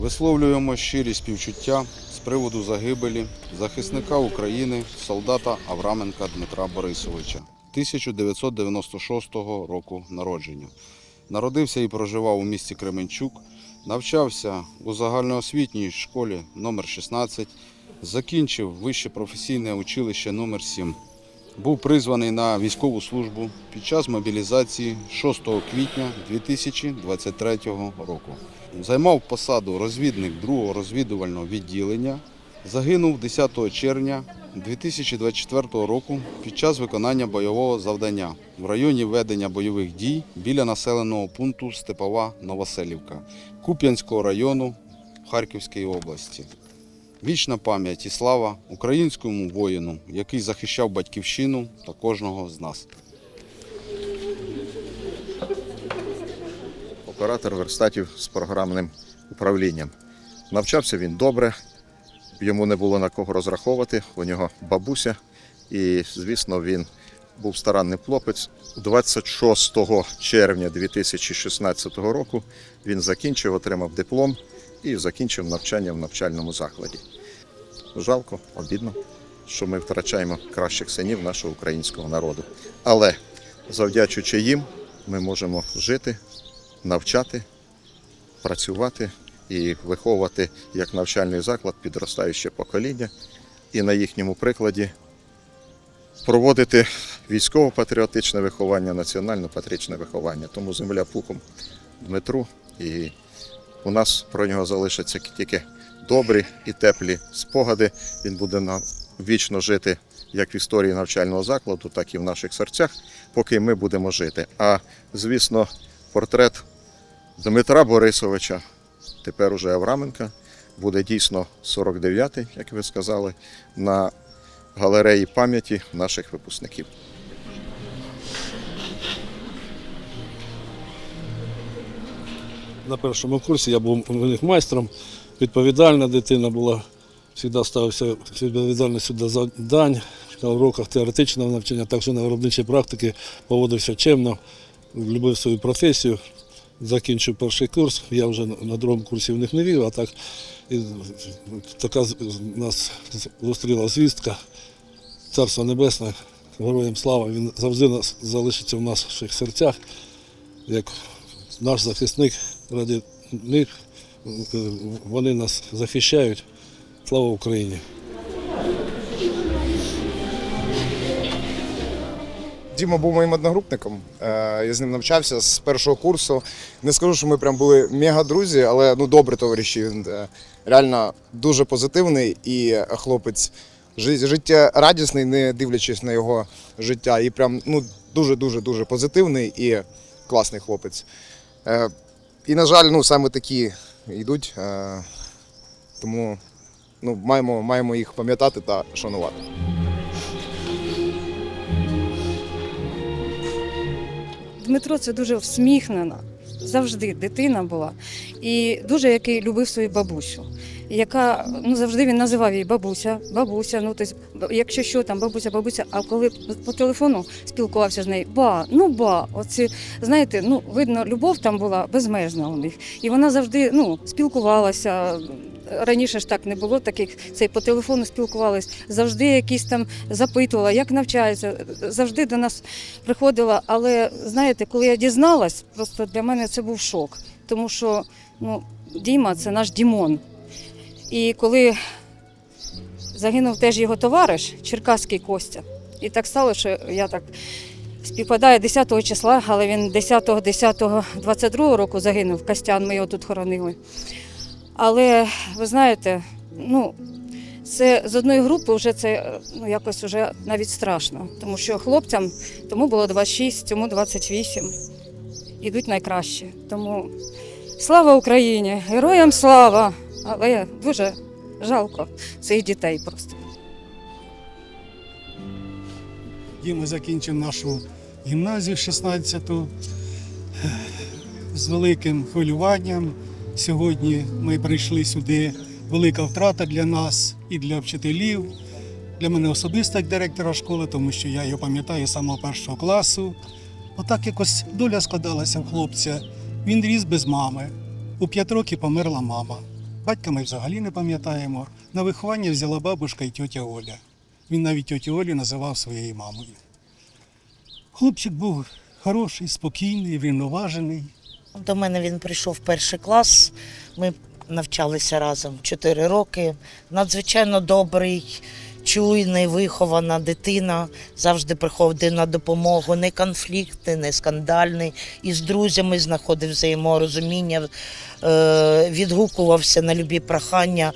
Висловлюємо щирі співчуття з приводу загибелі захисника України, солдата Авраменка Дмитра Борисовича 1996 року народження. Народився і проживав у місті Кременчук, навчався у загальноосвітній школі номер 16 закінчив вище професійне училище номер 7 був призваний на військову службу під час мобілізації 6 квітня 2023 року. Займав посаду розвідник 2-го розвідувального відділення. Загинув 10 червня 2024 року під час виконання бойового завдання в районі ведення бойових дій біля населеного пункту Степова Новоселівка Куп'янського району Харківської області. Вічна пам'ять і слава українському воїну, який захищав батьківщину та кожного з нас. оператор верстатів з програмним управлінням. Навчався він добре, йому не було на кого розраховувати, у нього бабуся, і, звісно, він був старанний хлопець. 26 червня 2016 року він закінчив, отримав диплом і закінчив навчання в навчальному закладі. Жалко, обідно, що ми втрачаємо кращих синів нашого українського народу. Але завдячуючи їм, ми можемо жити, навчати, працювати і виховувати як навчальний заклад підростаюче покоління і на їхньому прикладі проводити військово-патріотичне виховання, національно-патріотичне виховання. Тому земля пухом Дмитру, і у нас про нього залишаться тільки добрі і теплі спогади. Він буде нам вічно жити як в історії навчального закладу, так і в наших серцях, поки ми будемо жити. А звісно, портрет Дмитра Борисовича, тепер уже Авраменка, буде дійсно 49-й, як ви сказали, на галереї пам'яті наших випускників. На першому курсі я був у них майстром. Відповідальна дитина була, завжди ставився відповідальністю до завдань. На уроках теоретичного навчання, також на виробничій практиці поводився чемно, любив свою професію. Закінчив перший курс, я вже на другому курсі в них не вів, а так і така нас зустріла звістка. Царство Небесне, героям слава, він завжди нас залишиться в наших серцях, як наш захисник ради них. Вони нас захищають. Слава Україні! Діма був моїм одногрупником. Е, Я з ним навчався з першого курсу. Не скажу, що ми прям були мега друзі, але ну добрі товариші. Він е, реально дуже позитивний і хлопець жи- життєрадісний, не дивлячись на його життя. І прям ну дуже дуже дуже позитивний і класний хлопець. Е, І, на жаль, ну саме такі йдуть. е, Тому ну, маємо, маємо їх пам'ятати та шанувати. Дмитро це дуже всміхнена, завжди дитина була. І дуже який любив свою бабусю, яка ну завжди він називав її бабуся, бабуся. Ну тобто, якщо що там, бабуся, бабуся. А коли по телефону спілкувався з нею, ба, ну ба, оці знаєте, ну видно, любов там була безмежна у них. І вона завжди ну спілкувалася. Раніше ж так не було таких, цей по телефону спілкувались, завжди якісь там запитувала, як навчається, завжди до нас приходила. Але знаєте, коли я дізналась, просто для мене це був шок. Тому що ну, Діма це наш Дімон. І коли загинув теж його товариш, Черкаський Костя, і так стало, що я так співпадає 10 числа, але він 10 10 22 року загинув. Костян, ми його тут хоронили. Але ви знаєте, ну. Це з одної групи вже це ну, якось вже навіть страшно, тому що хлопцям тому було 26, цьому 28. Ідуть найкращі. Тому слава Україні! Героям слава! Але дуже жалко цих дітей просто. Діма закінчив нашу гімназію 16-ту з великим хвилюванням. Сьогодні ми прийшли сюди. Велика втрата для нас і для вчителів, для мене особисто як директора школи, тому що я його пам'ятаю з самого першого класу. Отак якось доля складалася в хлопця. Він ріс без мами. У п'ять років померла мама. Батька ми взагалі не пам'ятаємо. На виховання взяла бабушка і тьотя Оля. Він навіть тьотю Олю називав своєю мамою. Хлопчик був хороший, спокійний, врівноважений. До мене він прийшов в перший клас. Ми навчалися разом 4 роки. Надзвичайно добрий, чуйний, вихована дитина. Завжди приходив на допомогу, не конфліктний, не скандальний. І з друзями знаходив взаєморозуміння, е, відгукувався на любі прохання.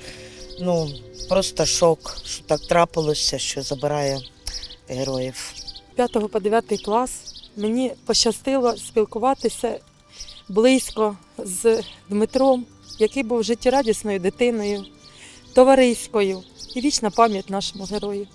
Ну, просто шок, що так трапилося, що забирає героїв. 5 по 9 клас мені пощастило спілкуватися близько з Дмитром, який був життєрадісною дитиною, товариською і вічна пам'ять нашому герою.